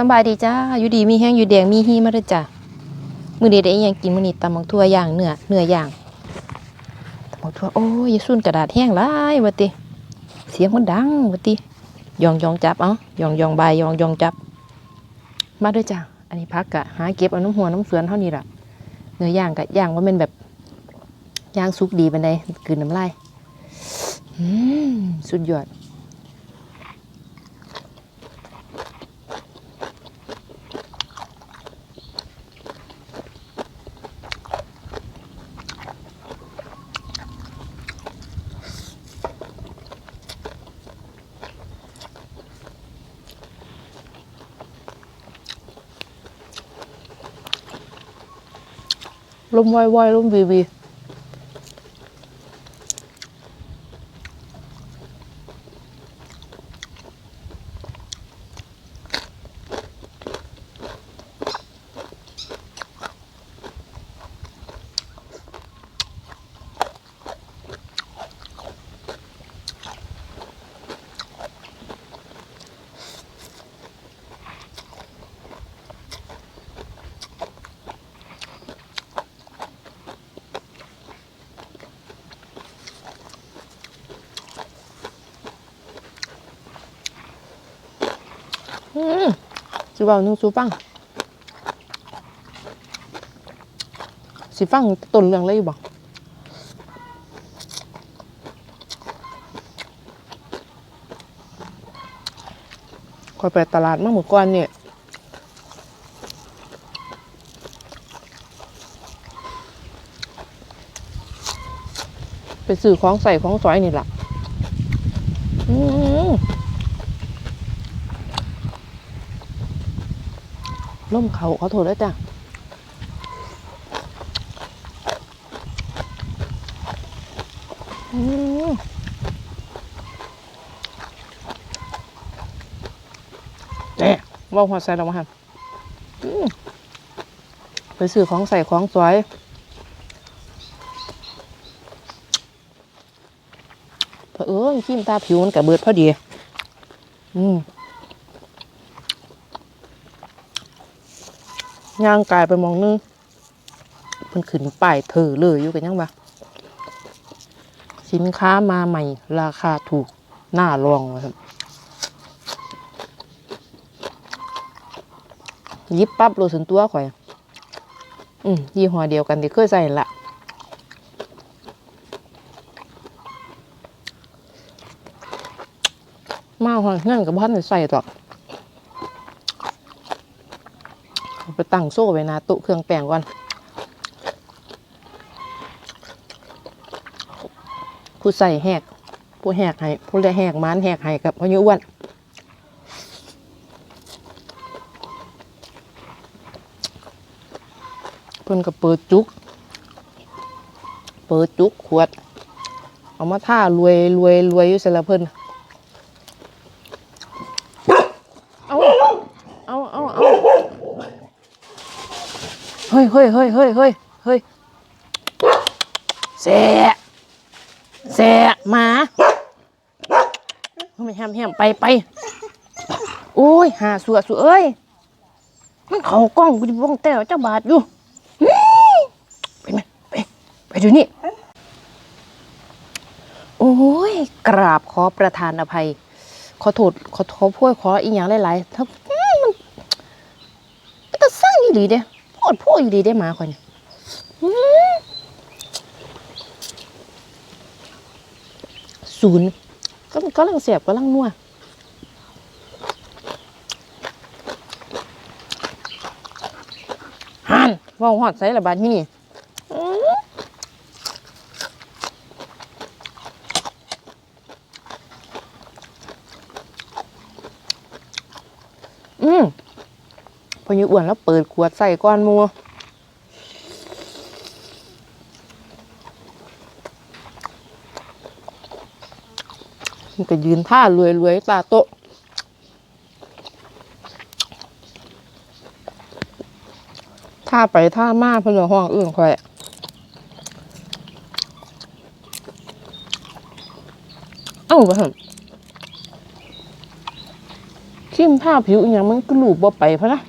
สบายดีจ้า อยู่ดีมีแห้งอยู่แดงมีฮีมาเด้จ้ามื้อนี้ได้อิหยังกินมือนี้ตำบักทั่วย่างเนื้อเนื้อย่างตำบักทั่วโอ้ยสุ่นกระดาษแห้งหลายว่าติเสียงมันดังว่าติยองยองจับเอ้ายองยองใบยองยองจับ มาด้วยจ้าอันนี้พักกะหาเก็บเอาน้ำหัวน้ำเสือนเท่านี้ละเนื้อย่างกะย่างว่ามันแบบย่างสุกดีปานใดกลืนน้ำลายอืมสุดยอด ลมวอยวอยลมวีวีอืม สิเบาหนึ่งสูฟัง สิฟังต้นเรื่องอะไรอยู่บ่คอยไปตลาดมาหมู่ก่อนเนี่ยไปซื้อของใส่ของสอยนี่แหละ อืม ล่มเขาขอโทษด้วยจ้ะอืมเนี่ยว่าหัวใส่เรามาหันอืมไปซื้อของใส่ของสวยเผอเออขี้มตาผิวมันกับเบิดพอดี อืม ย่างกายไปมองนึงเพิ่นขึ้นป้ายเธอเลยอยู่กันยังวะสินค้ามาใหม่ ราคาถูกน่าลองวะครับยิบปั๊บโลสันตัวข่อย อืมยี่ห้อเดียวกันที่เคยใส่ละมาหอยนั่นกับบ้านได้ใส่ต่อก เอา ไปตั้งโซ่ไว้นาตุเครื่องแป้งก่อนผู้ใส่แหก ผู้แหกให้ผู้ได้แหกม้านแหกให้กับพายุอ้วันเพิ่นก็เปิดจุก เปิดจุกขวด เอามาท่ารวยรวยรวยอยู่เสร็จแล้วเพิ่น เอาเอาเอาเอา เฮ้ยเฮ้ยเฮ้ยเฮ้ยเฮ้ยเฮ้ยแสะแสะหมาไม่แฮมแฮมไปไปโอ้ยหาสัวสัวเอ้ยมันเขากล้องกูจะบ้องแต่เจ้าบาทอยู่ไปไหมไปไปดูนี่โอ้ยกราบขอประทานอภัย ขอโทษขอขอโพยขออีกอย่างหลายๆถ้ามันมันจะสร้างอยู่ดีเด้ โพดโพดอยู่ดีได้หมาคนยอื้อศูนย์ก็ก็ลังเสียบก็ลังนัวฮันเว่าหอดใส่ละบาดนี่อื้ออืม พออ ยอ้วนแล้วเปิดขวดใส่ก้อนมูมันก็ยืนท่ารวยรวยๆตาโตท่าไปท่ามาเพื่นห้องอื่นค่อยเอ้าไปเถอะขิมผ้าผิวอย่างมันก็ลูบบ่ไปพะนะ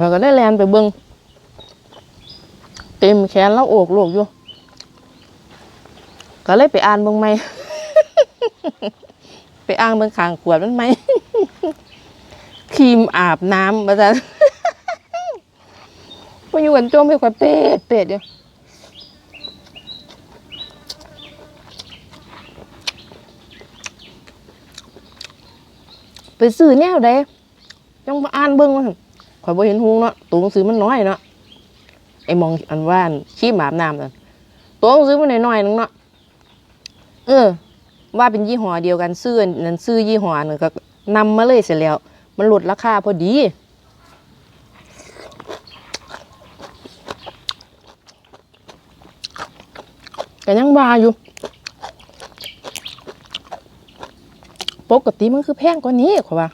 ข้อยก็ได้แลนไปเบิงเต็มแขนแล้วโอกโลกอยู่ ก็เลยไปอ่านเบิ่งไหม ไปอ่านเบิ่งขางขวดมันไหมครีมอาบน้ำมาจ้ะมาอยู่กันจมให้ข่อยเป็ดเป็ดเดียวไปซื้อแนวใดยังมาอ่านเบิ่งว่าหั่น ข่อยบ่เห็นหุงเนาะตัวหนังสือมันน้อยเนาะไอ้มองอันว่าอันครีมาบน้ำนั่นตัวหนังสือมันน้อยๆนึงเนาะเออ ว่าเป็นยี่ห้อเดียวกันซื้ออันนั้นซื้อยี่ห้อนึงก็นำมาเลยเสร็จแล้ว มันลดราคาพอดีแก็ยังว่าอยู่ปกติมันคือแพงกว่านี้ขอว่า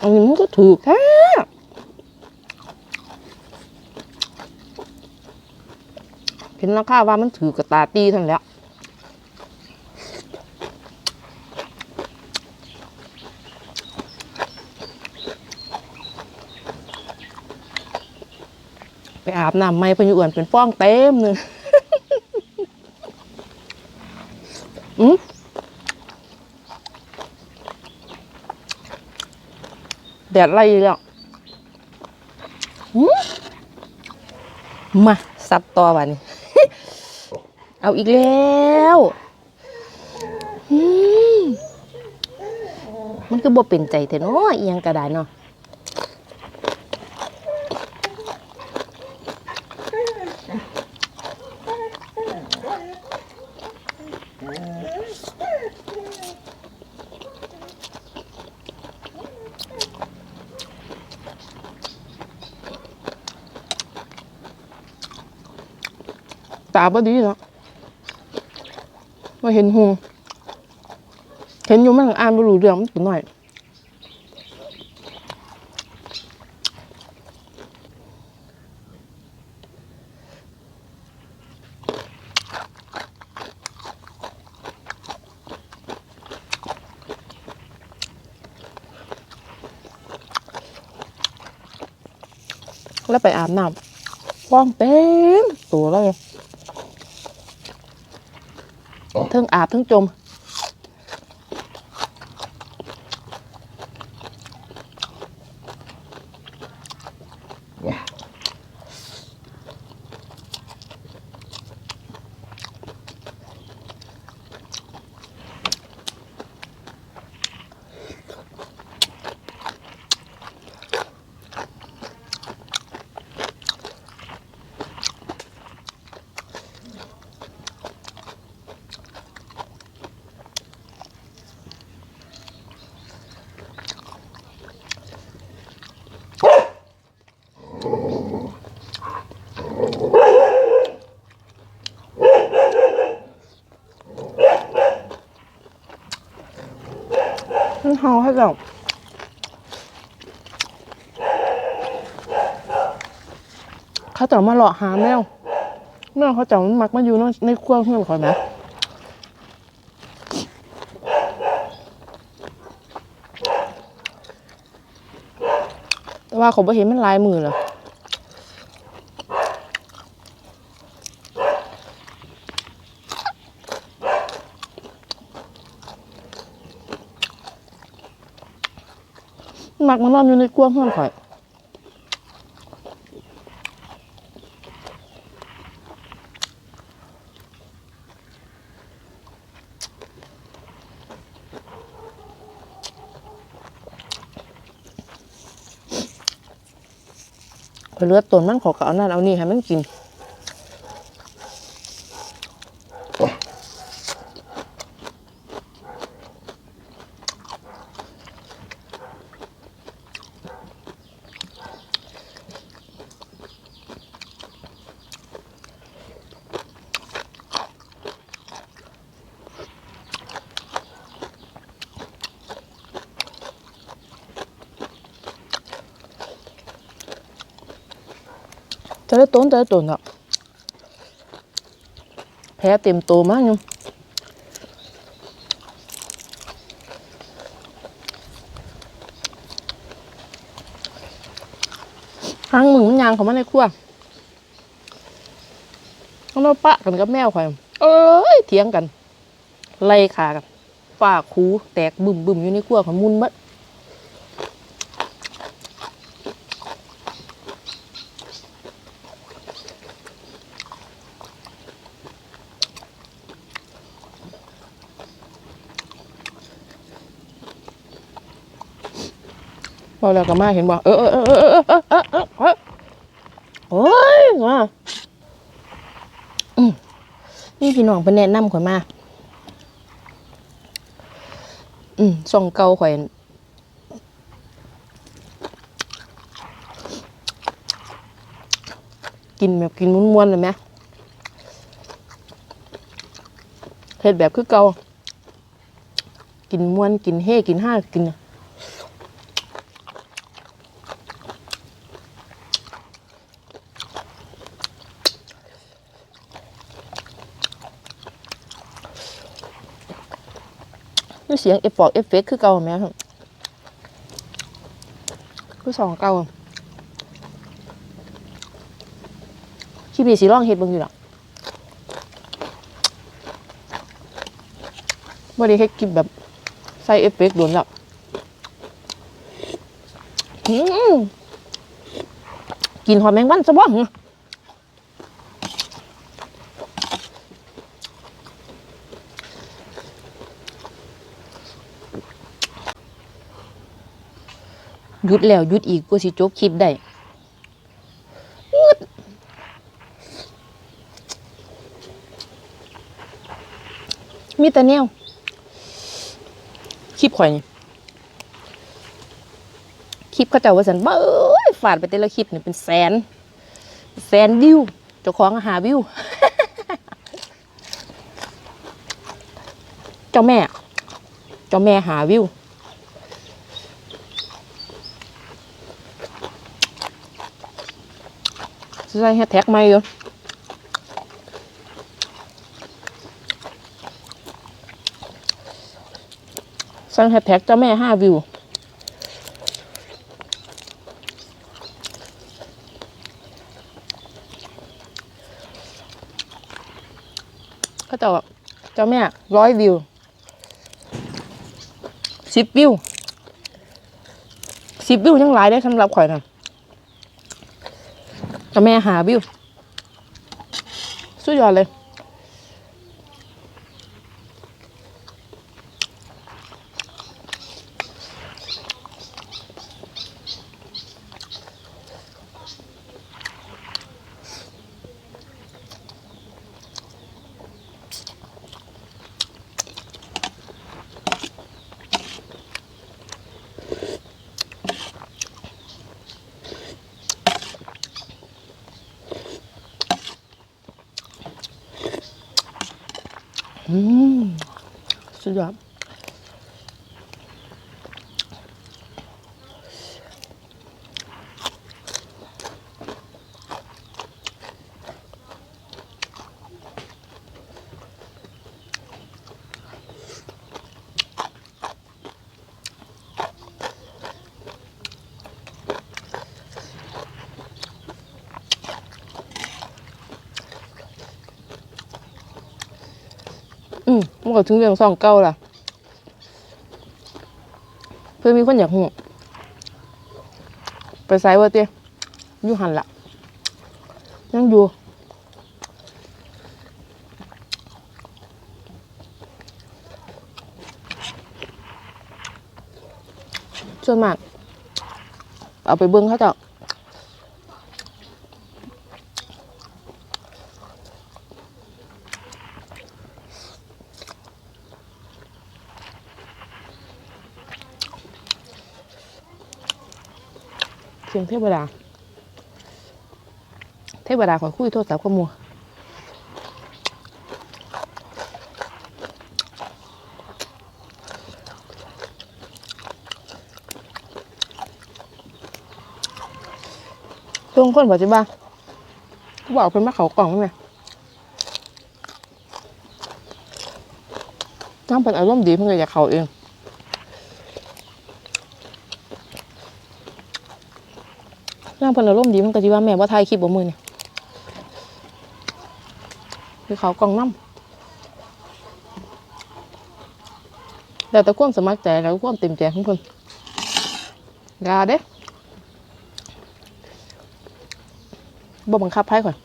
อันนี้มันก็ถูกแค่เห็นราคาว่ามันถือกับตาตีเท่านั้นแล้วไปอาบน้ำไม่พยุอ้วนเป็นฟ้องเต็มเลย แดดไล่แล้วมมาสับต่อวันนี้เอาอีกแล้วมันก็บ่เป็นใจแต่เนาะเอียงกระดานเนาะ ตาบ่ดีเนาะว่าเห็นหงเห็นอยู่มันอ่านบ่รู้เรื่องมันตัวน้อยแล้วไปอาบน้ำฟ้องเต็มตัวแล้วเลยเทั้งอาบเทั้งจม ให้เราเขาจะมาหลอกหาแมวแมวเขาจะมันมักมาอยู่ในในครัวเพื่อนคอยไหมแต่ว่าเขาบ่เห็นมันลายมือเหรอ มันมักมานอนอยู่ในครัวเพื่อนคอยพอเลือดตนมันขอก็เอานั่นเอานี่ให้มันกิน จะได้ต้นจะได้ต้นอะแผลเต็มตัวมากยู่ครั้งมึงมันยางเขามาในครัวเราปะกันกับแมวข่อย เอ้ยเถียงกัน ไล่ขากันฝ้าคูแตกบึมบึมอยู่ในครัวขอยมุนมัด พอแล้วก็มาเห็นบ่เออเออเออเออเออเออเออเออเออโอ้ยว่าอืมนี่พี่น้องเพิ่นแนะนำข่อยมา อืมส่องเก่าข่อยกินแบบกินม้วนๆเลยไหมเฮ็ดแบบคือเก่ากินม้วนกินเฮกินห้ากิน เสียงเอฟฟอกเอฟเฟกคือเก่าไหมครับคือสองเก่าคลิปนี้สีร่องเฮ็ดเบิ่งอยู่หรอกบ่ได้เฮ็ดคลิปแบบใส่เอฟเฟกต์โดนแล้วอืมกินหอยแมงวันซะบ่หึห ยุดแล้วหยุดอีกกว่าสิจบคลิปได้งึดมีแต่แนวคลิปข่อยนี่คลิปเขาเจ้าว่าสันเบ้ยฝาดไปแต่ละคลิปเนี่ยเป็นแสน แสนวิวเจ้าของหาวิว เจ้าแม่ เจ้าแม่หาวิว ใส่แฮชแท็กใหมอยู่ใส่แฮชแท็กเจ้าแม่ห้าวิวก็จะเจ้าแม่ร้อยวิวสิบวิวสิบวิวยังหลายได้สำหรับข่อยนะ กับแม่หาวิวสุดยอดเลย 嗯，是的。 มันก็ถึงเรื่องสองเก้าล่ะ เพื่อมีคนอยากหูไปไซเวอร์เตี้ยอยู่หันละยังอยู่ส่วนมากเอาไปเบิ้งเขาจ้า เสียงเทวดา เทวดาขอคุยโทรศัพท์กับหมัวช่วงคนปัจจุบันบอกเป็นมาเขากล่องไหมน้ำเป็นอารมณ์ดีเพิ่งอยากเขาเอง น้ำเป็นอารมณ์ดีมันก็จีว่าแม่ว่าถ่ายคลิปบ่มือนี่คือเขากล่องน้ำแต่แต่ความสมัครใจแล้วก็ความเต็มใจของเพิ่นยาเด้บ่บังคับให้ข่อย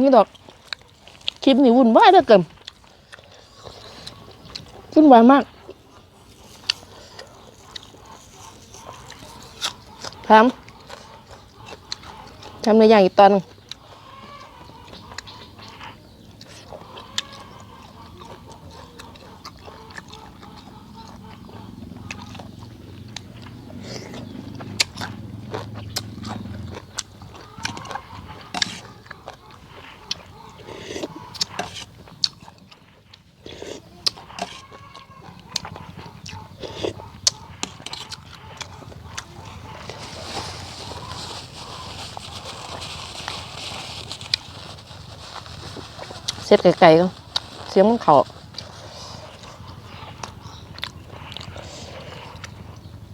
นี่ดอก คลิปนี้วุ่นวายเหลือเกินวุ่นวายมาก ทำทำในอย่างอีกตอนนึง เสร็จไกลๆก็เสียงมันเขา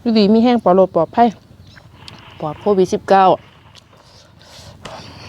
ดูดีมีแห้งปลอดโรคปลอดภัยปลอดโควิดสิบเก้า